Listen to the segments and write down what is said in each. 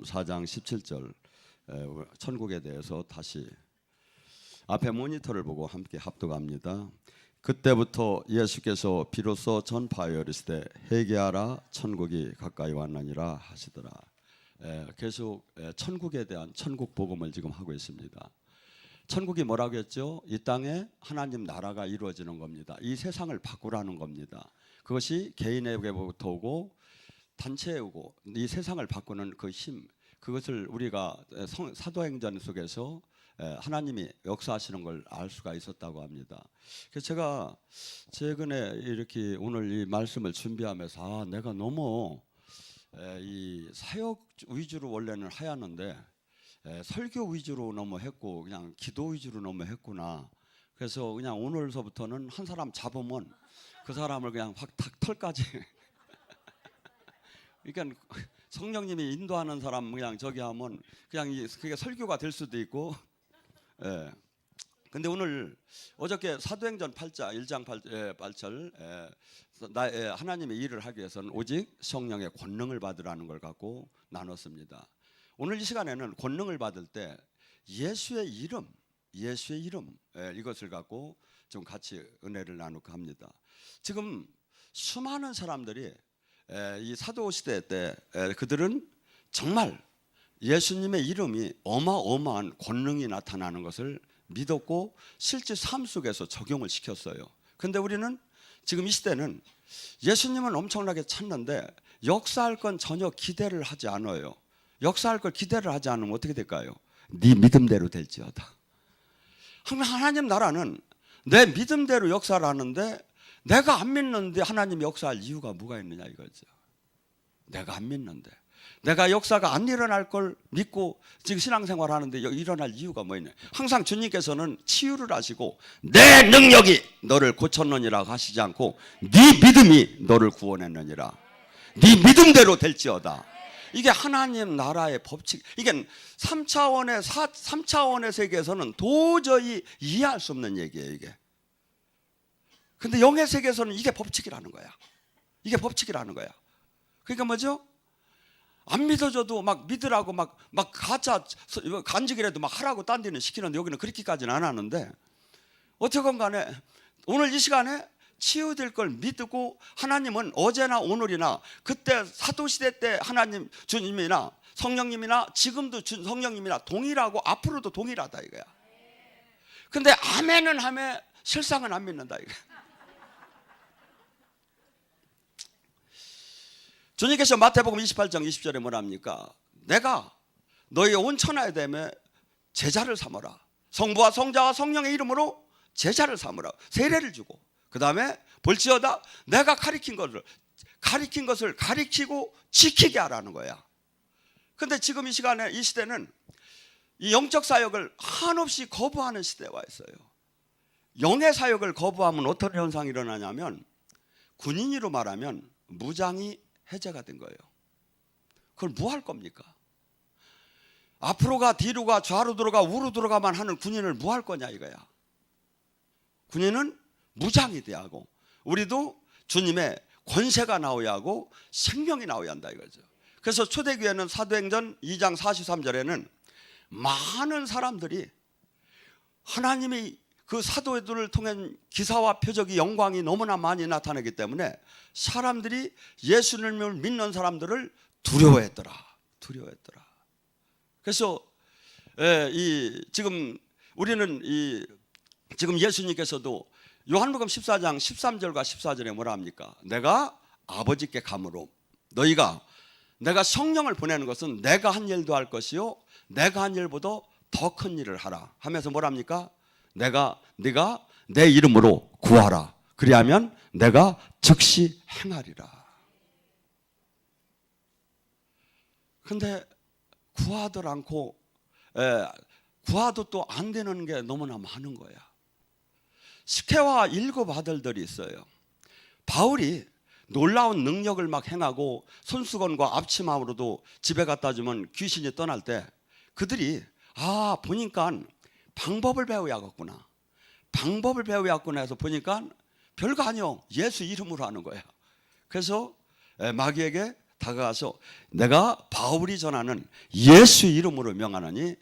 요한복음 4장 17절 에, 천국에 대해서 다시 앞에 모니터를 보고 함께 합독합니다. 그때부터 예수께서 비로소 전파하여 이르시되 회개하라 천국이 가까이 왔나니라 하시더라. 에, 계속 에, 천국에 대한 천국 복음을 지금 하고 있습니다. 천국이 뭐라고 했죠? 이 땅에 하나님 나라가 이루어지는 겁니다. 이 세상을 바꾸라는 겁니다. 그것이 개인에게부터 오고 단체에 오고 이 세상을 바꾸는 그 힘, 그것을 우리가 성- 사도행전 속에서 에, 하나님이 역사하시는 걸 알 수가 있었다고 합니다. 그래서 제가 최근에 이렇게 오늘 이 말씀을 준비하면서 아, 내가 너무 에, 이 사역 위주로 원래는 하였는데 에, 설교 위주로 너무 했고 그냥 기도 위주로 너무 했구나. 그래서 그냥 오늘서부터는 한 사람 잡으면 그 사람을 그냥 확 탁 털까지. 그러니까 성령님이 인도하는 사람 그냥 저기 하면 그냥 이- 그게 설교가 될 수도 있고. 예. 근데 오늘 어저께 사도행전 8자 1장 8, 예, 8절 예, 나 예, 하나님의 일을 하기 위해서는 오직 성령의 권능을 받으라는 걸 갖고 나눴습니다. 오늘 이 시간에는 권능을 받을 때 예수의 이름, 예수의 이름 예, 이것을 갖고 좀 같이 은혜를 나누고 합니다. 지금 수많은 사람들이 에, 이 사도 시대 때 에, 그들은 정말 예수님의 이름이 어마어마한 권능이 나타나는 것을 믿었고 실제 삶 속에서 적용을 시켰어요. 근데 우리는 지금 이 시대는 예수님은 엄청나게 찾는데 역사할 건 전혀 기대를 하지 않아요. 역사할 걸 기대를 하지 않으면 어떻게 될까요? 네 믿음대로 될지어다. 하나님 나라는 내 믿음대로 역사를 하는데 내가 안 믿는데 하나님 역사할 이유가 뭐가 있느냐 이거죠. 내가 안 믿는데 내가 역사가 안 일어날 걸 믿고 지금 신앙생활 하는데 여- 일어날 이유가 뭐 있냐. 항상 주님께서는 치유를 하시고 내 능력이 너를 고쳤느니라 하시지 않고 네 믿음이 너를 구원했느니라. 네 믿음대로 될지어다. 이게 하나님 나라의 법칙. 이게 3차원의 4, 3차원의 세계에서는 도저히 이해할 수 없는 얘기예요, 이게. 근데 영의 세계에서는 이게 법칙이라는 거야. 이게 법칙이라는 거야. 그러니까 뭐죠? 안 믿어줘도 막 믿으라고 막, 막 가짜 서- 간직이라도 막 하라고 딴 데는 시키는데 여기는 그렇게까지는 안 하는데 어쨌건 간에 오늘 이 시간에 치유될 걸 믿고 하나님은 어제나 오늘이나 그때 사도시대 때 하나님 주님이나 성령님이나 지금도 주, 성령님이나 동일하고 앞으로도 동일하다 이거야. 근데 아멘은 하면 실상은 안 믿는다 이거야. 주님께서 마태복음 28장 20절에 뭐라 합니까? 내가 너희 온 천하에 대매 제자를 삼아라. 성부와 성자와 성령의 이름으로 제자를 삼으라. 세례를 주고 그 다음에 볼지어다 내가 가리킨 것을 가리킨 것을 가리키고 지키게 하라는 거야. 근데 지금 이 시간에 이 시대는 이 영적 사역을 한없이 거부하는 시대에 와 있어요. 영의 사역을 거부하면 어떤 현상이 일어나냐면 군인으로 말하면 무장이 해제가 된 거예요. 그걸 뭐 할 겁니까? 앞으로 가 뒤로 가 좌로 들어가 우로 들어가만 하는 군인을 뭐 할 거냐 이거야. 군인은 무장이 돼야 하고 우리도 주님의 권세가 나오야 하고 생명이 나오야 한다 이거죠. 그래서 초대교회는 사도행전 2장 43절에는 많은 사람들이 하나님이 그 사도들을 통한 기사와 표적이 영광이 너무나 많이 나타나기 때문에 사람들이 예수님을 믿는 사람들을 두려워했더라. 두려워했더라. 그래서 예, 이 지금 우리는 이 지금 예수님께서도 요한복음 14장 13절과 14절에 뭐라 합니까? 내가 아버지께 감으로 너희가 내가 성령을 보내는 것은 내가 한 일도 할 것이요 내가 한 일보다 더 큰 일을 하라 하면서 뭐라 합니까? 내가 네가 내 이름으로 구하라 그리하면 내가 즉시 행하리라. 근데 구하들 않고 에, 구하도 또 안 되는 게 너무나 많은 거야. 스케와 일곱 아들들이 있어요. 바울이 놀라운 능력을 막 행하고 손수건과 앞치마로도 집에 갖다 주면 귀신이 떠날 때 그들이 아 보니까 방법을 배워야겠구나. 방법을 배워야겠구나 해서 보니까 별거 아니요. 예수 이름으로 하는 거야. 그래서 에, 마귀에게 다가가서 내가 바울이 전하는 예수 이름으로 명하노니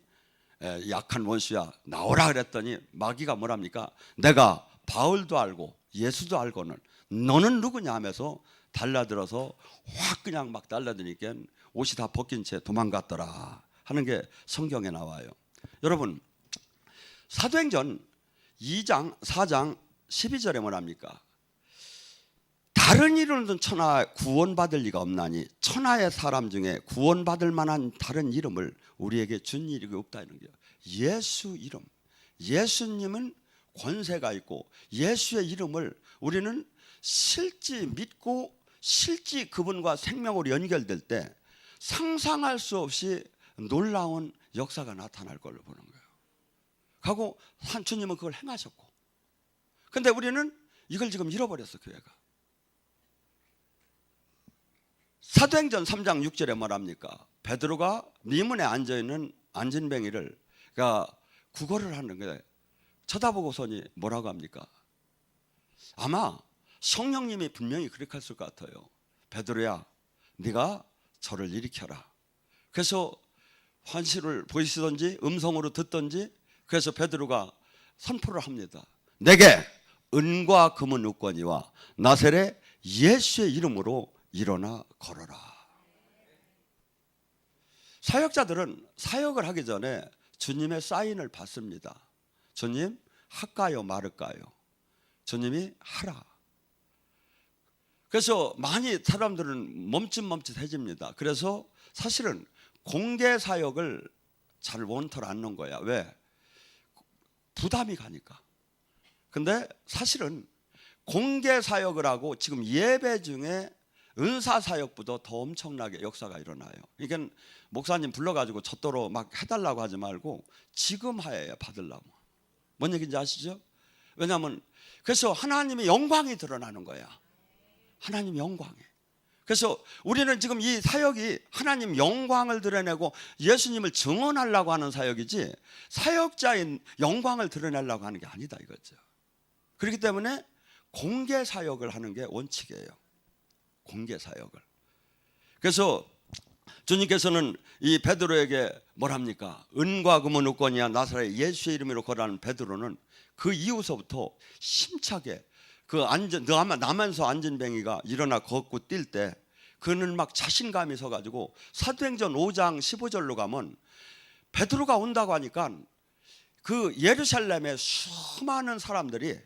에, 약한 원수야 나오라 그랬더니 마귀가 뭐랍니까? 내가 바울도 알고 예수도 알고는 너는 누구냐 하면서 달라들어서 확 그냥 막 달라드니까 옷이 다 벗긴 채 도망갔더라 하는 게 성경에 나와요. 여러분 사도행전 2장 4장 12절에 뭐랍니까? 다른 이름은 천하 구원받을 리가 없나니 천하의 사람 중에 구원받을 만한 다른 이름을 우리에게 준 일이 없다는 거예요. 예수 이름. 예수님은 권세가 있고 예수의 이름을 우리는 실지 믿고 실지 그분과 생명으로 연결될 때 상상할 수 없이 놀라운 역사가 나타날 걸로 보는 거예요. 하고 한 주님은 그걸 행하셨고. 근데 우리는 이걸 지금 잃어버렸어 교회가. 사도행전 3장 6절에 말합니까? 베드로가 미문에 앉아 있는 안진뱅이를 그러니까 구걸을 하는 거예요. 쳐다보고서니 뭐라고 합니까? 아마 성령님이 분명히 그렇게 했을 것 같아요. 베드로야, 네가 저를 일으켜라. 그래서 환시를 보이시든지 음성으로 듣든지 그래서 베드로가 선포를 합니다. 내게 은과 금은 없거니와 나셀의 예수의 이름으로 일어나 걸어라. 사역자들은 사역을 하기 전에 주님의 사인을 받습니다. 주님 할까요 말을까요? 주님이 하라. 그래서 많이 사람들은 멈칫멈칫해집니다. 그래서 사실은 공개 사역을 잘 원털 않는 거야. 왜? 부담이 가니까. 근데 사실은 공개 사역을 하고 지금 예배 중에 은사 사역보다 더 엄청나게 역사가 일어나요. 이게 목사님 불러가지고 저도로 막 해달라고 하지 말고 지금 하여야 받으려고. 뭔 얘기인지 아시죠? 왜냐하면 그래서 하나님의 영광이 드러나는 거야. 하나님 영광이. 그래서 우리는 지금 이 사역이 하나님 영광을 드러내고 예수님을 증언하려고 하는 사역이지 사역자인 영광을 드러내려고 하는 게 아니다 이거죠. 그렇기 때문에 공개 사역을 하는 게 원칙이에요. 공개 사역을. 그래서 주님께서는 이 베드로에게 뭐랍니까? 은과 금은 없거니와 나사렛 예수의 이름으로 걸어가는 베드로는 그 이후서부터 심차게 그 앉은 나만 나만서 앉은 뱅이가 일어나 걷고 뛸 때 그는 막 자신감이 서가지고 사도행전 5장 15절로 가면 베드로가 온다고 하니까 그 예루살렘에 수많은 사람들이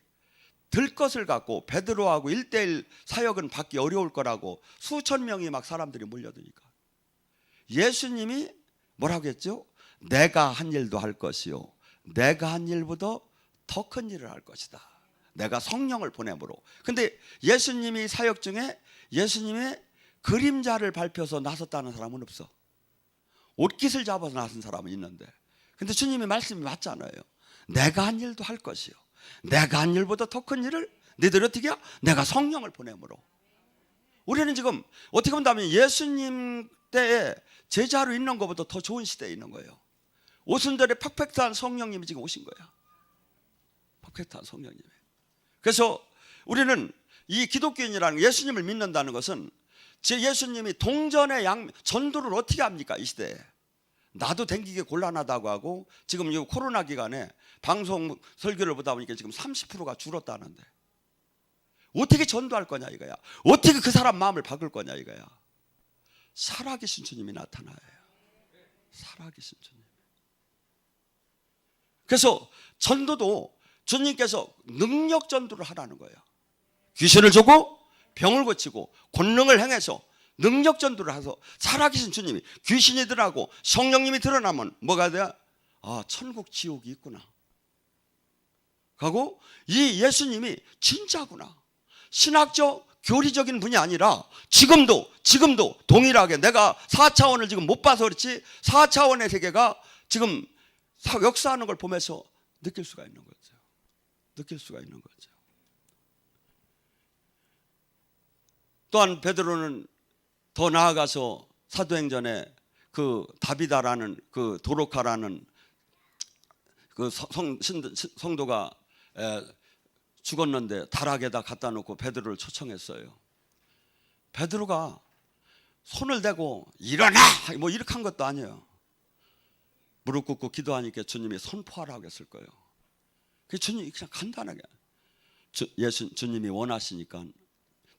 들 것을 갖고 베드로하고 일대일 사역은 받기 어려울 거라고 수천 명이 막 사람들이 몰려드니까 예수님이 뭐라고 했죠? 내가 한 일도 할 것이요 내가 한 일보다 더 큰 일을 할 것이다. 내가 성령을 보내므로. 근데 예수님이 사역 중에 예수님의 그림자를 밟혀서 나섰다는 사람은 없어. 옷깃을 잡아서 나선 사람은 있는데. 근데 주님의 말씀이 맞잖아요. 내가 한 일도 할 것이요. 내가 한 일보다 더 큰 일을 너희들 어떻게 해? 내가 성령을 보내므로. 우리는 지금 어떻게 본다면 예수님 때에 제자로 있는 것보다 더 좋은 시대에 있는 거예요. 오순절에 팍팍한 성령님이 지금 오신 거야. 팍팍한 성령님이. 그래서 우리는 이 기독교인이라는 예수님을 믿는다는 것은 제 예수님이 동전의 양 전도를 어떻게 합니까 이 시대에? 나도 댕기기 곤란하다고 하고 지금 이 코로나 기간에 방송 설교를 보다 보니까 지금 30%가 줄었다는데. 어떻게 전도할 거냐 이거야. 어떻게 그 사람 마음을 바꿀 거냐 이거야. 살아계신 주님이 나타나요. 살아계신 주님. 그래서 전도도 주님께서 능력 전도를 하라는 거예요. 귀신을 주고 병을 고치고 권능을 행해서 능력 전도를 해서 살아계신 주님이 귀신이들하고 성령님이 드러나면 뭐가 돼요? 아 천국 지옥이 있구나. 하고 이 예수님이 진짜구나. 신학적 교리적인 분이 아니라 지금도 지금도 동일하게 내가 4차원을 지금 못 봐서 그렇지 4차원의 세계가 지금 역사하는 걸 보면서 느낄 수가 있는 거죠. 느낄 수가 있는 거죠. 또한 베드로는 더 나아가서 사도행전에 그 다비다라는 그 도로카라는 그 성, 성도가 에, 죽었는데 다락에다 갖다 놓고 베드로를 초청했어요. 베드로가 손을 대고 일어나 뭐 이렇게 한 것도 아니에요. 무릎 꿇고 기도하니까 주님이 선포하라고 했을 거예요. 그 주님이 그냥 간단하게 주, 예수 주님이 원하시니까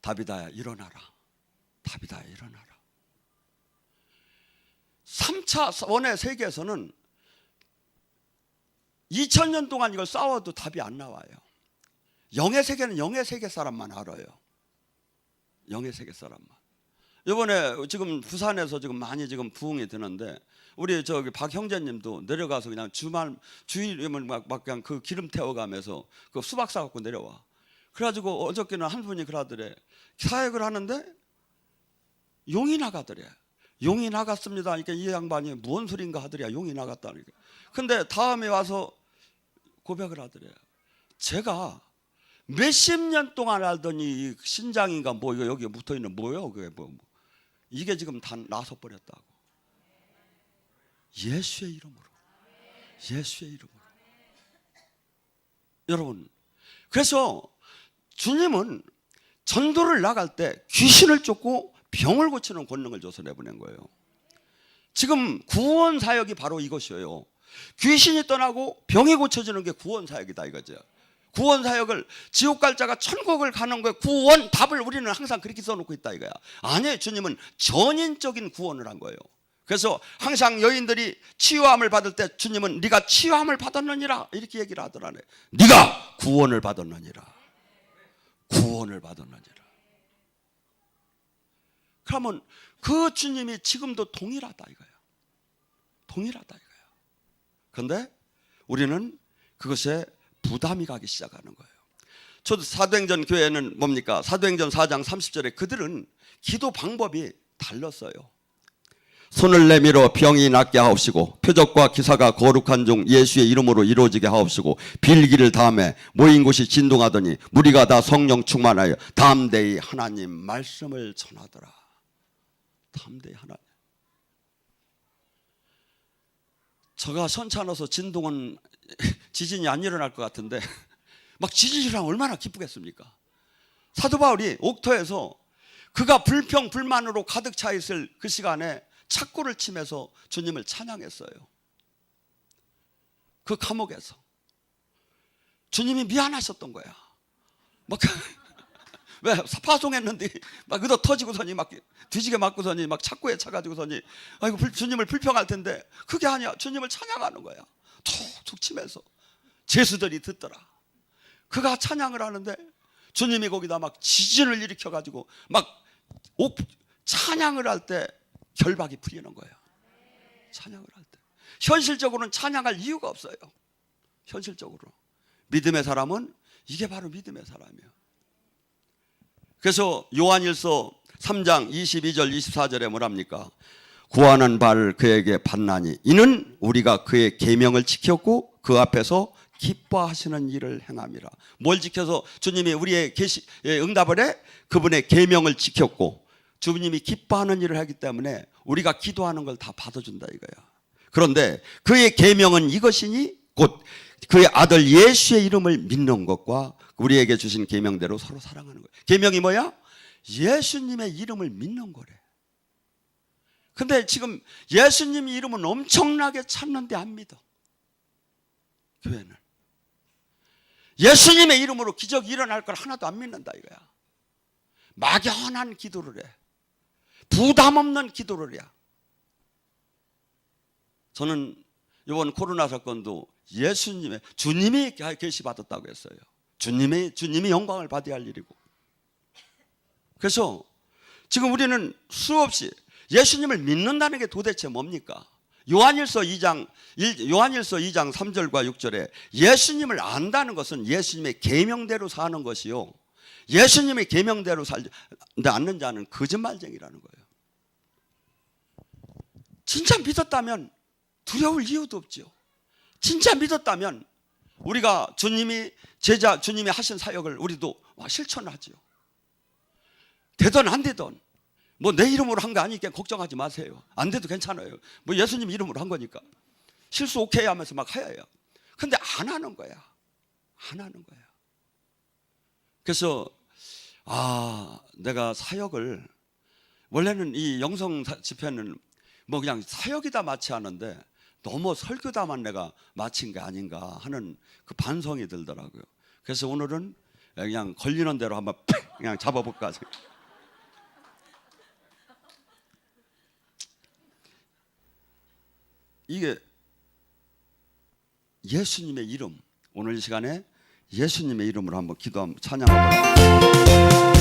다비다야 일어나라. 다비다야 일어나라. 3차 원의 세계에서는 2000년 동안 이걸 싸워도 답이 안 나와요. 영의 세계는 영의 세계 사람만 알아요. 영의 세계 사람만. 이번에 지금 부산에서 지금 많이 지금 부흥이 되는데 우리 저기 박 형제님도 내려가서 그냥 주말 주일이면 막, 막 그냥 그 기름 태워가면서 그 수박 사 갖고 내려와. 그래가지고 어저께는 한 분이 그러더래 사역을 하는데 용이 나가더래. 용이 나갔습니다. 그러니까 이 양반이 무슨 소린가 하더래. 용이 나갔다니까. 근데 다음에 와서 고백을 하더래. 제가 몇십 년 동안 알더니 이 신장인가 뭐 이거 여기 붙어 있는 뭐예요? 그게 뭐, 뭐. 이게 지금 다 나서 버렸다고. 예수의 이름으로. 예수의 이름으로. 여러분, 그래서 주님은 전도를 나갈 때 귀신을 쫓고 병을 고치는 권능을 줘서 내보낸 거예요. 지금 구원 사역이 바로 이것이에요. 귀신이 떠나고 병이 고쳐지는 게 구원 사역이다 이거죠. 구원 사역을 지옥 갈 자가 천국을 가는 거예요. 구원 답을 우리는 항상 그렇게 써놓고 있다 이거야. 아니에요. 주님은 전인적인 구원을 한 거예요. 그래서 항상 여인들이 치유함을 받을 때 주님은 네가 치유함을 받았느니라 이렇게 얘기를 하더라네. 네가 구원을 받았느니라. 구원을 받았느니라. 그러면 그 주님이 지금도 동일하다 이거야. 동일하다 이거야. 그런데 우리는 그것에 부담이 가기 시작하는 거예요. 저도 사도행전 교회는 뭡니까? 사도행전 4장 30절에 그들은 기도 방법이 달랐어요. 손을 내밀어 병이 낫게 하옵시고 표적과 기사가 거룩한 종 예수의 이름으로 이루어지게 하옵시고 빌기를 다음에 모인 곳이 진동하더니 무리가 다 성령 충만하여 담대히 하나님 말씀을 전하더라. 담대히 하나님. 저가 선차너서 진동은 지진이 안 일어날 것 같은데 막 지진이 일어나면 얼마나 기쁘겠습니까? 사도 바울이 옥터에서 그가 불평 불만으로 가득 차 있을 그 시간에 착고를 치면서 주님을 찬양했어요. 그 감옥에서 주님이 미안하셨던 거야. 막 왜 파송했는데 막 그도 터지고서니 막 뒤지게 맞고서니 막 착고에 차가지고서니 아이고 불- 주님을 불평할 텐데 그게 아니야. 주님을 찬양하는 거야. 툭툭 치면서 제수들이 듣더라. 그가 찬양을 하는데 주님이 거기다 막 지진을 일으켜 가지고 막 옥- 찬양을 할때 결박이 풀리는 거예요. 찬양을 할 때. 현실적으로는 찬양할 이유가 없어요. 현실적으로. 믿음의 사람은 이게 바로 믿음의 사람이에요. 그래서 요한일서 3장 22절 24절에 뭐랍니까? 구하는 바를 그에게 받나니 이는 우리가 그의 계명을 지켰고 그 앞에서 기뻐하시는 일을 행함이라. 뭘 지켜서 주님이 우리의 예, 응답을 해 그분의 계명을 지켰고 주님이 기뻐하는 일을 하기 때문에 우리가 기도하는 걸 다 받아준다 이거야. 그런데 그의 계명은 이것이니 곧 그의 아들 예수의 이름을 믿는 것과 우리에게 주신 계명대로 서로 사랑하는 거예요. 계명이 뭐야? 예수님의 이름을 믿는 거래. 근데 지금 예수님 이름은 엄청나게 찾는데 안 믿어. 교회는. 예수님의 이름으로 기적이 일어날 걸 하나도 안 믿는다 이거야. 막연한 기도를 해. 부담 없는 기도를 해. 저는 이번 코로나 사건도 예수님의 주님이 계시 받았다고 했어요. 주님의 주님이 영광을 받아야 할 일이고. 그래서 지금 우리는 수없이 예수님을 믿는다는 게 도대체 뭡니까? 요한일서 2장 일- 요한일서 2장 3절과 6절에 예수님을 안다는 것은 예수님의 계명대로 사는 것이요. 예수님의 계명대로 살지 않는 자는 거짓말쟁이라는 거예요. 진짜 믿었다면 두려울 이유도 없죠. 진짜 믿었다면 우리가 주님이 제자 주님이 하신 사역을 우리도 와, 실천하지요. 되든 안 되든 뭐 내 이름으로 한 거 아니니까 걱정하지 마세요. 안 돼도 괜찮아요. 뭐 예수님 이름으로 한 거니까 실수 오케이 하면서 막 해요. 근데 안 하는 거야. 안 하는 거야. 그래서 아 내가 사역을 원래는 이 영성 사- 집회는 뭐 그냥 사역이다 마치 하는데 너무 설교다만 내가 마친 게 아닌가 하는 그 반성이 들더라고요. 그래서 오늘은 그냥 걸리는 대로 한번 팩 그냥 잡아볼까. 이게 예수님의 이름 오늘 이 시간에 예수님의 이름으로 한번 기도 한번 예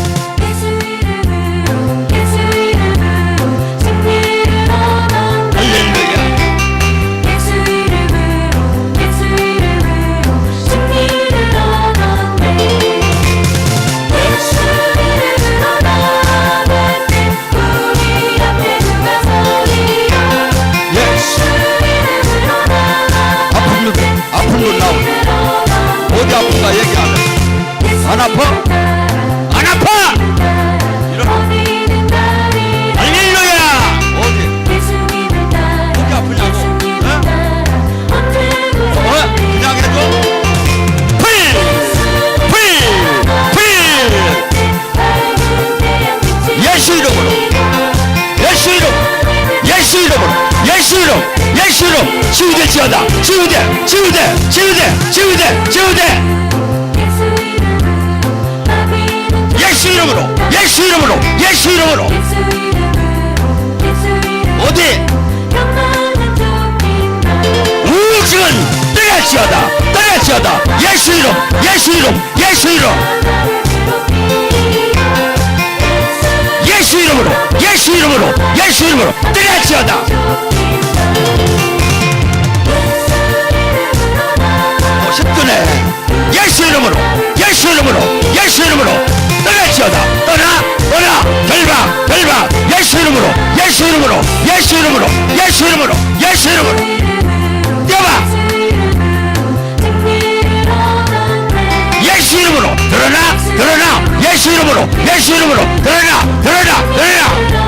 치유되지어다. 치유돼 치유돼 치유돼 치유돼 치유돼 예수 이름으로 예수 이름으로 예수 이름으로. 어디? 우증은 떠나지어다 떠나지어다. 예수 이름 예수 이름 예수 이름. 예수 이름으로 예수 이름으로 예수 이름으로. 떠나지어다 쉽드네. 예수 이름으로 예수 이름으로 예수 이름으로 떠나지어다. 떠나 떠나. 결박 결박. 예수 이름으로 예수 이름으로 예수 이름으로 예수 이름으로 예수 이름으로. 뛰어봐. 예수 이름으로. 드러나 드러나. 예수 이름으로 예수 이름으로. 드러나 드러나 드러나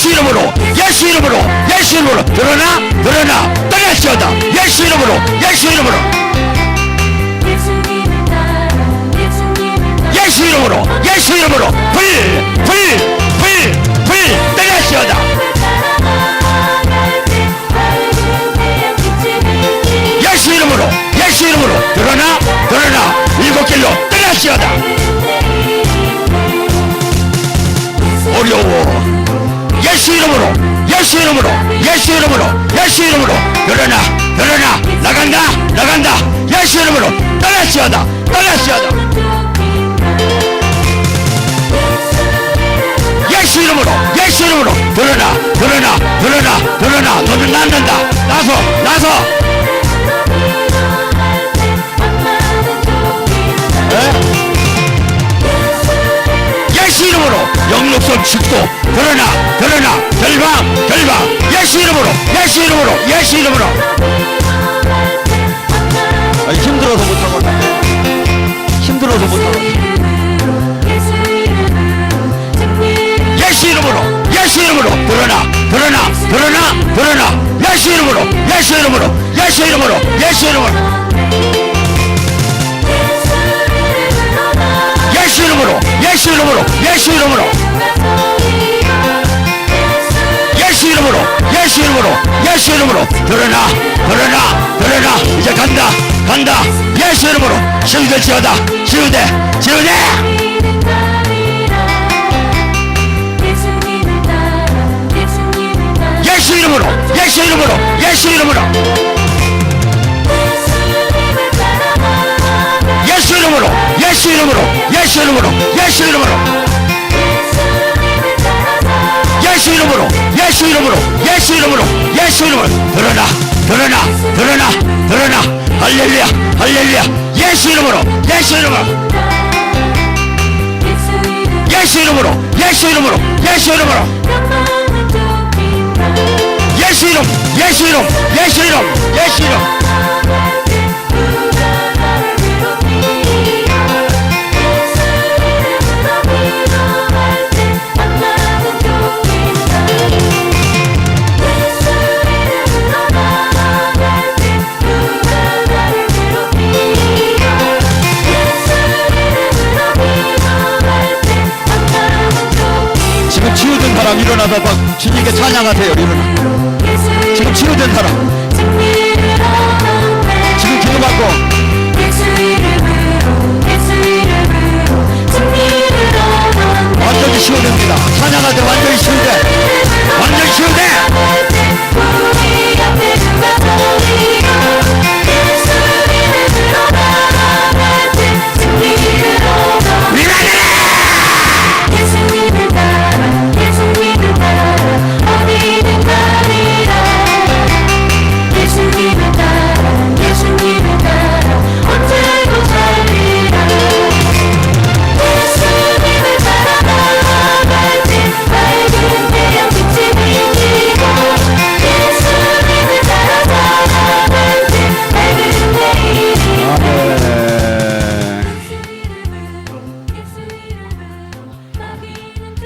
예수 이름으로 예수 이름으로 예수 이름으로. 드러나 드러나. 떠나시어다. 예수 이름으로 예수 이름으로. 예수 이름으로 예수 이름으로. 불불불불. 떠나시어다. 예수 이름으로 예수 이름으로. 드러나 드러나. 일곱 길로 떠나시어다. 어려워 예수 이름으로 예수 이름으로 예수 이름으로 예수 이름으로. 드러나 드러나 나간다 나간다. 예수 이름으로 떠나시어다 떠나시어다. 예수 이름으로 예수 이름으로. 드러나 드러나 드러나 드러나 너는 낫는다. 나서 나서 이름으로 예수 이름으로. 아, 힘들어서 못하고. 힘들어서 못하고. 예수 이름으로 예수 이름으로. 드러나 드러나 드러나 드러나. 예수 이름으로 예수 이름으로 예수 이름으로 예수 이름으로. 예수 이름으로 예수 이름으로 예수 이름으로 예수 이름으로 예수 이름으로. 드러나 드러나 드러나. 이제 간다 간다. 예수 이름으로. 시우대지어다. 시우대 시우대 예수 이름으로 예수 이름으로 예수 이름으로. 예수 이름으로 예수 이름으로 예수 이름으로 예수 이름으로 예수 이름으로 예수 이름으로 예수 이름으로 예수 이름으로. 드러나 드러나 드러나 드러나. 할렐루야 할렐루야. 예수 이름으로 예수 이름으로. 예수 이름으로 예수 이름으로 예수 이름으로. 예수 이름 예수 이름 예수 이름 예수 이름 일어나서 막 주님께 찬양하세요. 일어나. 지금 치유된 사람. 지금 기도받고 완전히 치유됩니다. 찬양하세요. 완전히 치유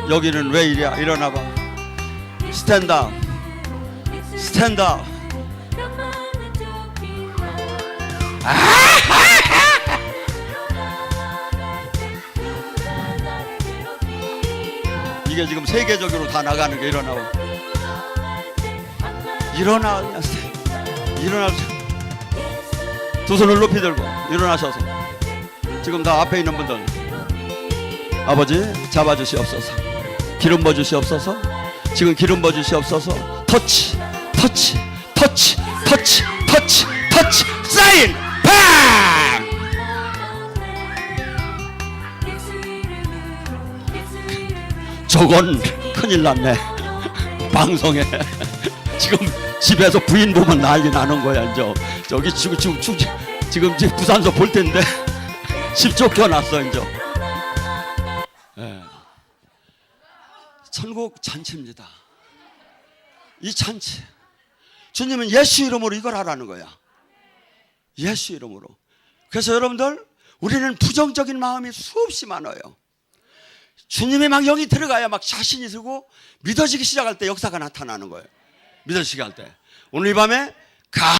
여기는 왜 이래? 일어나봐. 스탠드업. 스탠드업. 이게 지금 세계적으로 다 나가는 게 일어나봐. 일어나. 일어나세요. 두 손을 높이 들고 일어나셔서 지금 다 앞에 있는 분들 아버지 잡아주시옵소서 기름 부어 주시옵소서. 지금 기름 부어 주시옵소서. 터치 터치 터치 터치 터치 터치. 사인! 팡 저건 큰일 났네. 방송에. 지금 집에서 부인 보면 난리 나는 거야 이제. 저기 지금 지금 지금 지금 부산서 볼 텐데. 집 쫓겨났어 이제 천국 잔치입니다. 이 잔치. 주님은 예수 이름으로 이걸 하라는 거야. 예수 이름으로. 그래서 여러분들 우리는 부정적인 마음이 수없이 많아요. 주님의 막 영이 들어가야 막 자신이 들고 믿어지기 시작할 때 역사가 나타나는 거예요. 믿어지기 할 때. 오늘 이 밤에 가